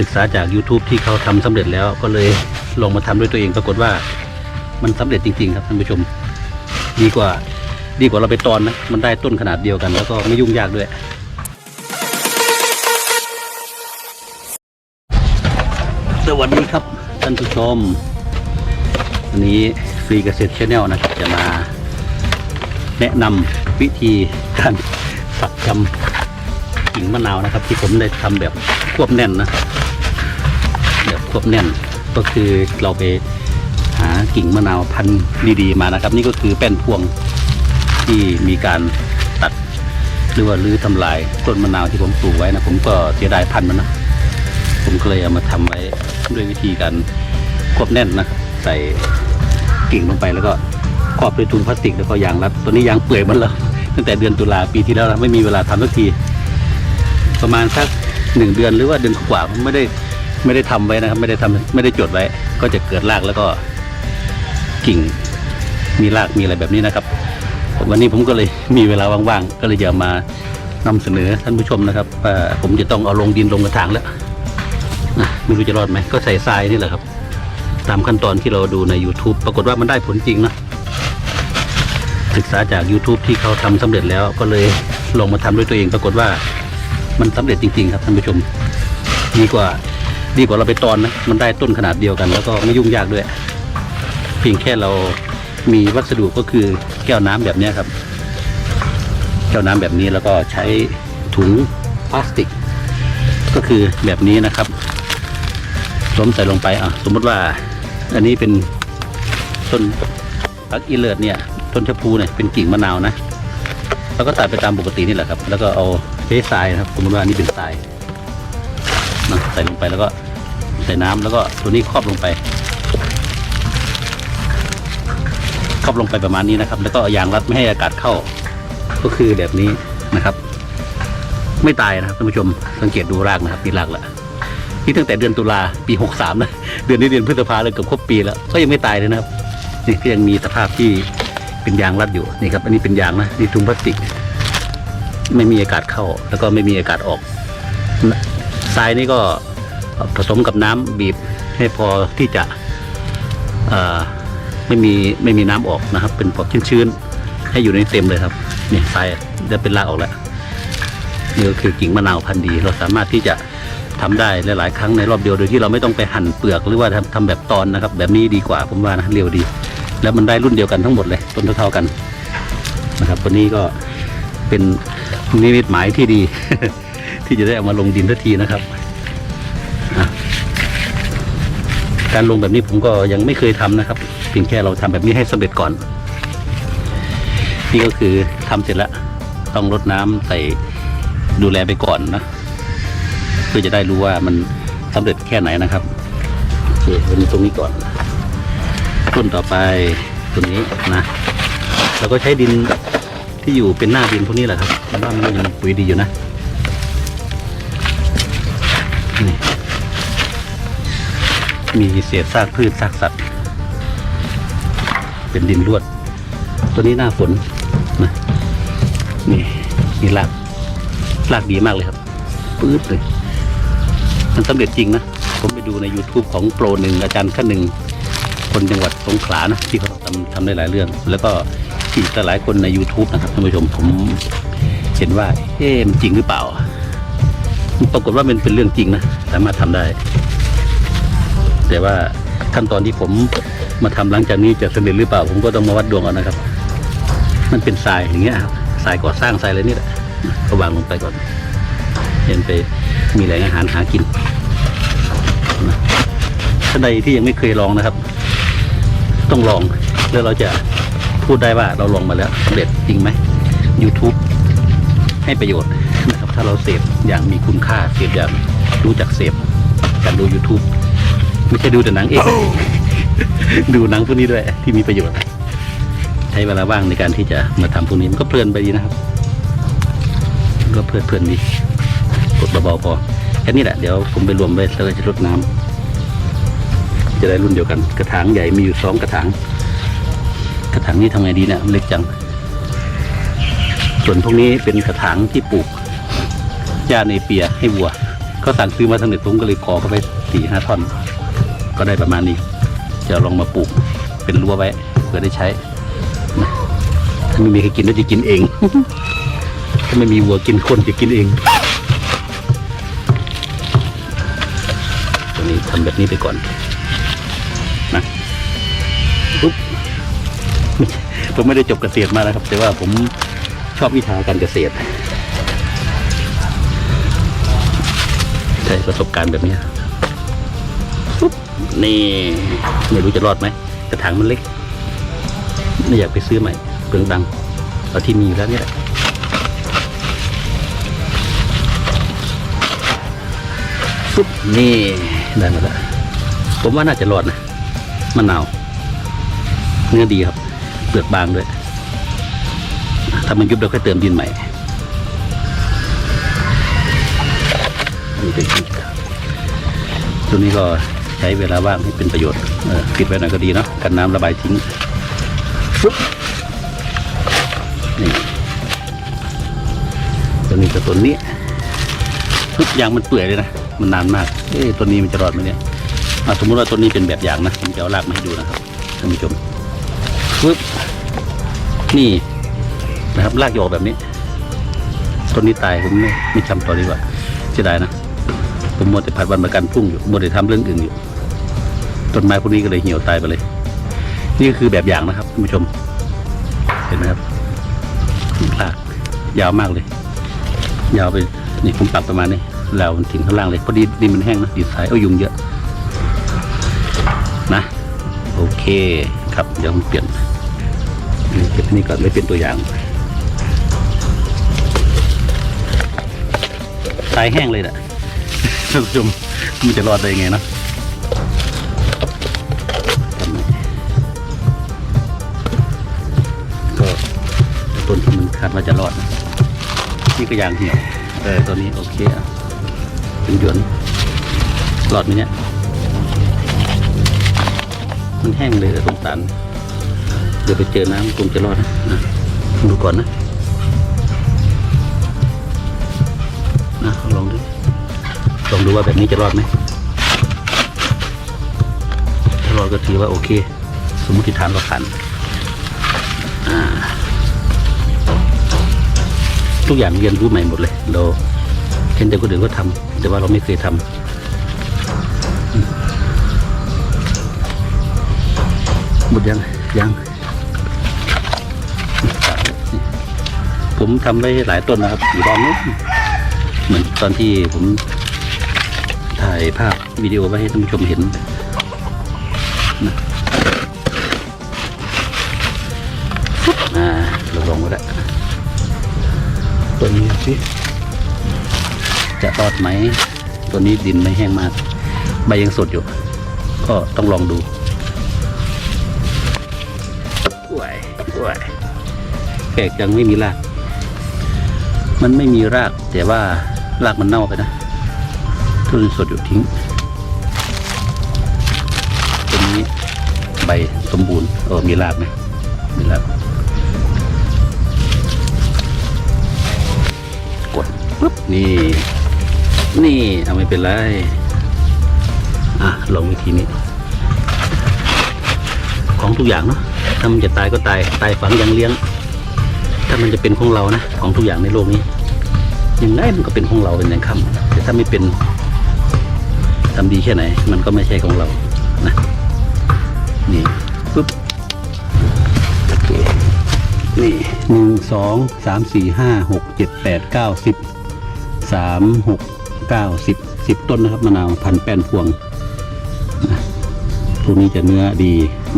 ศึกษาจาก YouTube ที่เขาทำสำเร็จแล้วก็เลยลองมาทำด้วยตัวเองปรากฏว่า มันสำเร็จจริง ๆ ครับท่านผู้ชม ดีกว่าดีกว่าเราไปตอนนะมันได้ต้นขนาดเดียวกัน แล้วก็ไม่ยุ่งยากด้วยสวัสดีครับท่านผู้ชมวันนี้ฟรีเกษตรชาแนลนะครับจะมาแนะนำวิธีการฝักจำกิ่งมะนาวนะครับ ที่ผมได้ทำแบบควบแน่นนะ ควบแน่นก็คือเราไปหากิ่งมะนาวพันธุ์ดีๆมานะครับ นี่ก็คือแป้นพวงที่มีการตัดหรือว่ารื้อทำลายต้นมะนาวที่ผมปลูกไว้นะผมก็เสียดายพันธุ์มันนะผมก็เลยเอามาทำไว้ด้วยวิธีการควบแน่นนะใส่กิ่งลงไปแล้วก็ครอบด้วยถุงพลาสติกแล้วก็ยางรัดตัวนี้ยางเปื่อยมันแล้วตั้งแต่เดือนตุลาปีที่แล้วไม่มีเวลาทำสักที ประมาณสักหนึ่งเดือนหรือว่าเดือนกว่าไม่ได้ ไม่ได้ทำไว้นะครับ ไม่ได้ทำไม่ได้จดไว้ ก็จะเกิดรากแล้วก็กิ่ง มีรากมีอะไรแบบนี้นะครับ วันนี้ผมก็เลยมีเวลาว่างๆก็เลยจะมานำเสนอท่านผู้ชมนะครับว่าผมจะต้องเอาลงดินลงกระถางแล้วไม่รู้จะรอดไหมก็ใส่ทรายนี่แหละครับ ตามขั้นตอนที่เราดูใน YouTube ปรากฏว่ามันได้ผลจริงนะศึกษาจาก YouTube ที่เขาทำสำเร็จแล้วก็เลยลองมาทำด้วยตัวเองปรากฏว่ามันสำเร็จจริง ๆ ครับท่านผู้ชมดีกว่า ดีกว่าเราไปตอนนะ มันได้ต้นขนาดเดียวกัน แล้วก็ไม่ยุ่งยากด้วย เพียงแค่เรามีวัสดุก็คือแก้วน้ำแบบนี้ครับ แก้วน้ำแบบนี้แล้วก็ใช้ถุงพลาสติก ก็คือแบบนี้นะครับสวมใส่ลงไปอะสมมติว่าอันนี้เป็นต้นพักอีเลิศเนี่ย ต้นชะพูเนี่ยเป็นกิ่งมะนาวนะเราก็ตัดไปตามปกตินี่แหละครับ แล้วก็เอาเททรายนะครับ สมมติว่านนี่เป็นทรายนะใส่ลงไปแล้วก็ ใส่น้ำแล้วก็ตัวนี้ครอบลงไป ครอบลงไปประมาณนี้นะครับ แล้วก็ยางรัดไม่ให้อากาศเข้า ก็คือแบบนี้นะครับ ไม่ตายนะครับท่านผู้ชมสังเกตดูรากนะครับมีรากแล้วนี่ตั้งแต่เดือนตุลาปีหกสามนะเดือนนี้เดือนพฤษภาเลยเกือบครบปีแล้วก็ยังไม่ตายเลยนะครับนี่ก็ยังมีสภาพที่เป็นยางรัดอยู่นี่ครับ อันนี้เป็นยางนะนี่ถุงพลาสติก ไม่มีอากาศเข้า แล้วก็ไม่มีอากาศออกทรายนี่ก็ ผสมกับน้ำบีบให้พอที่จะไม่มีไม่มีน้ำออกนะครับ เป็นพอชื้นๆให้อยู่ในเต็มเลยครับนี่ทรายจะเป็นรากออกแล้วนี่ก็คือกิ่งมะนาวพันธุ์ดี เราสามารถที่จะทำได้หลายๆ ครั้งในรอบเดียวโดยที่เราไม่ต้องไปหั่นเปลือกหรือว่าทำทำแบบตอนนะครับ แบบนี้ดีกว่าผมว่านะเร็วดี แล้วมันได้รุ่นเดียวกันทั้งหมดเลยต้นเท่าๆกันนะครับวันนี้ก็เป็นนิมิตหมายที่ดี ที่จะได้เอามาลงดินทันทีนะครับ การลงแบบนี้ผมก็ยังไม่เคยทำนะครับเพียงแค่เราทำแบบนี้ให้สำเร็จก่อน นี่ก็คือทำเสร็จแล้ว ต้องรดน้ำใส่ดูแลไปก่อนนะเพื่อจะได้รู้ว่ามันสำเร็จแค่ไหนนะครับโอเควันนี้ตรงนี้ก่อนต้นต่อไปตรงนี้นะเราก็ใช้ดินที่อยู่เป็นหน้าดินพวกนี้แหละครับแล้วบ้านมันก็ยังปุ๋ยดีอยู่นะ มีเศษซากพืชซากสัตว์ เป็นดินรวด ตัวนี้หน้าฝนนะนี่มีรากรากดีมากเลยครับปื๊ดเลยมันสำเร็จจริงนะ ผมไปดูใน YouTube ของโปรหนึ่งอาจารย์ขั้นหนึ่งคนจังหวัดสงขลานะที่เขาทำทำได้หลายเรื่อง แล้วก็อีกหลายคนใน YouTube นะครับท่านผู้ชมผมเห็นว่าเอ๊ะมันจริงหรือเปล่า ปรากฏว่ามันเป็นเรื่องจริงนะ สามารถทำได้ แต่ว่าขั้นตอนที่ผมมาทำหลังจากนี้จะสำเร็จหรือเปล่า ผมก็ต้องมาวัดดวงเอานะครับ มันเป็นทรายอย่างเงี้ยครับทรายก่อสร้างทรายอะไรนี่แหละก็วางลงไปก่อนเห็นไปมีแหล่งอาหารหากินท่านใดที่ยังไม่เคยลองนะครับ ต้องลองแล้วเราจะพูดได้ว่าเราลองมาแล้วสำเร็จจริงไหม YouTube ให้ประโยชน์นะครับ ถ้าเราเสพอย่างมีคุณค่าเสพอย่างรู้จักเสพการดู YouTube ไม่ใช่ดูแต่หนังเองดูหนังพวกนี้ด้วยที่มีประโยชน์ ใช้เวลาว่างในการที่จะมาทำพวกนี้มันก็เพลินไปดีนะครับ ก็เพลิดเพลินดีกดเบาๆพอแค่นี้แหละเดี๋ยวผมไปรวมไว้แล้วก็จะรดน้ำจะได้รุ่นเดียวกัน กระถางใหญ่มีอยู่สองกระถาง กระถางนี้ทำไงดีเนี่ยมันเล็กจัง ส่วนพวกนี้เป็นกระถางที่ปลูกหญ้าในเปียให้วัวเขาสั่งซื้อมาทั้งเด็ดผมก็เลยขอเข้าไปสี่ห้าท่อน ก็ได้ประมาณนี้ จะลองมาปลูกเป็นรั้วไว้เพื่อได้ใช้ถ้าไม่มีใครกินก็จะกินเอง ถ้าไม่มีวัวกินคนจะกินเองตัวนี้ทำแบบนี้ไปก่อนนะปุ๊บผมไม่ได้จบเกษตรมานะครับ แต่ว่าผมชอบวิชาการเกษตร ใช้ประสบการณ์แบบนี้ นี่ไม่รู้จะรอดไหมกระถางมันเล็ก ไม่อยากไปซื้อใหม่เปลืองดังเอาที่มีอยู่แล้วนี่แหละปุ๊บนี่ได้มาแล้วผมว่าน่าจะรอดนะมะนาวเนื้อดีครับเปลือกบางด้วย ถ้ามันยุบเราค่อยเติมดินใหม่นี่เป็นตัวนี้ก็ ใช้เวลาว่างให้เป็นประโยชน์ปิดไว้หน่อยก็ดีเนาะกันน้ำระบายทิ้งปุ๊บนี่ตัวนี้กับตัวนี้ปุ๊บยางมันเปื่อยเลยนะมันนานมากเอ๊ะตัวนี้มันจะรอดไหมเนี่ยสมมติว่าตัวนี้เป็นแบบอย่างนะผมจะเอารากมาให้ดูนะครับท่านผู้ชมปึ๊บนี่นะครับลากจะออกแบบนี้ ต้นนี้ตายผมไม่ไม่จำต่อดีกว่าเสียดายนะ ผมมัวแต่ผัดวันประกันพรุ่งอยู่มัวแต่ทำเรื่องอื่นอยู่ต้นไม้พวกนี้ก็เลยเหี่ยวตายไปเลย นี่ก็คือแบบอย่างนะครับท่านผู้ชม เห็นไหมครับลากยาวมากเลย ยาวไปนี่ผมปรับประมาณนี้แล้วมันถึงข้างล่างเลยพอดีดินมันแห้งนะดินทรายเอายุงเยอะนะ โอเคครับเดี๋ยวผมเปลี่ยนเก็บนี่ก่อนไม่เป็นตัวอย่างตายแห้งเลยแหละ ท่านผู้ชมมันจะรอดได้ยังไงเนะก็ต้นที่มันคาดว่าจะรอดนะนี่ก็ยางเหี่ยวเออตัวนี้โอเคอะเป็นหยวนรอดไหมเนี่ย มันแห้งเลยแต่สงสารเดี๋ยวไปเจอน้ำคงจะรอดนะนะดูก่อนนะนะลองดู ลองดูว่าแบบนี้จะรอดไหมถ้ารอดก็ถือว่าโอเค สมมติฐานเราขันอ่าทุกอย่างเรียนรู้ใหม่หมดเลย เราเห็นแต่คนอื่นก็ทำแต่ว่าเราไม่เคยทำหมดยังยัง ผมทำไว้หลายต้นนะครับอยู่ตอนนู้นเหมือนตอนที่ผม ถ่ายภาพวิดีโอไว้ให้ท่านผู้ชมเห็นนะอ่าเราลองก็ได้ตัวนี้สิจะรอดไหม ตัวนี้ดินไม่แห้งมาก ใบยังสดอยู่ ก็ต้องลองดูป่วยป่วยแปลกยังไม่มีราก มันไม่มีรากแต่ว่ารากมันเน่าไปนะ ทุเรียนสดอยู่ทิ้งตัวนี้ใบสมบูรณ์เออมีรากไหมมีรากกดปุ๊บนี่ นี่เอาไม่เป็นไร อะลองวิธีนี้ ของทุกอย่างเนาะถ้ามันจะตายก็ตาย ตายฝังยังเลี้ยง ถ้ามันจะเป็นของเรานะ ของทุกอย่างในโลกนี้ยังไงมันก็เป็นของเราเป็นอย่างคำแต่ถ้าไม่เป็น ทำดีแค่ไหน มันก็ไม่ใช่ของเรานะนี่ปุ๊บโอเคนี่หนึ่งสองสามสี่ห้าหกเจ็ดแปดเก้าสิบสามหกเก้าสิบสิบต้นนะครับมะนาวพันแป้นพวงพวกนี้จะเนื้อดี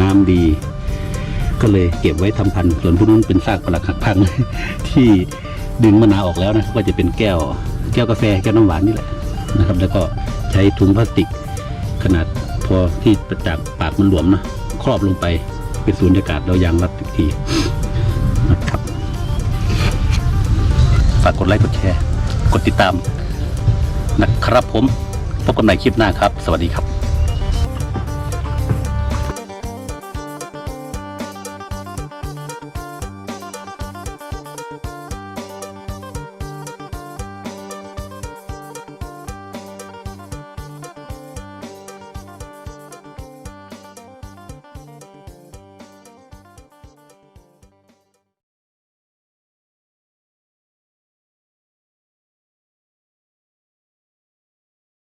น้ำดี ก็เลยเก็บไว้ทำพันธุ์ส่วนพวกนู้นเป็นซากปลักหักพังที่ดึงมะนาวออกแล้วนะก็จะเป็นแก้ว แก้วกาแฟแก้วน้ำหวานนี่แหละนะครับ แล้วก็ ใช้ถุงพลาสติก ขนาดพอที่ประจากปากมันหลวมนะครอบลงไปเป็นสูญญากาศเรายางรัดอีกทีนะครับฝากกดไลค์กดแชร์ กดติดตามนะครับผมพบกันใหม่คลิปหน้าครับ สวัสดีครับ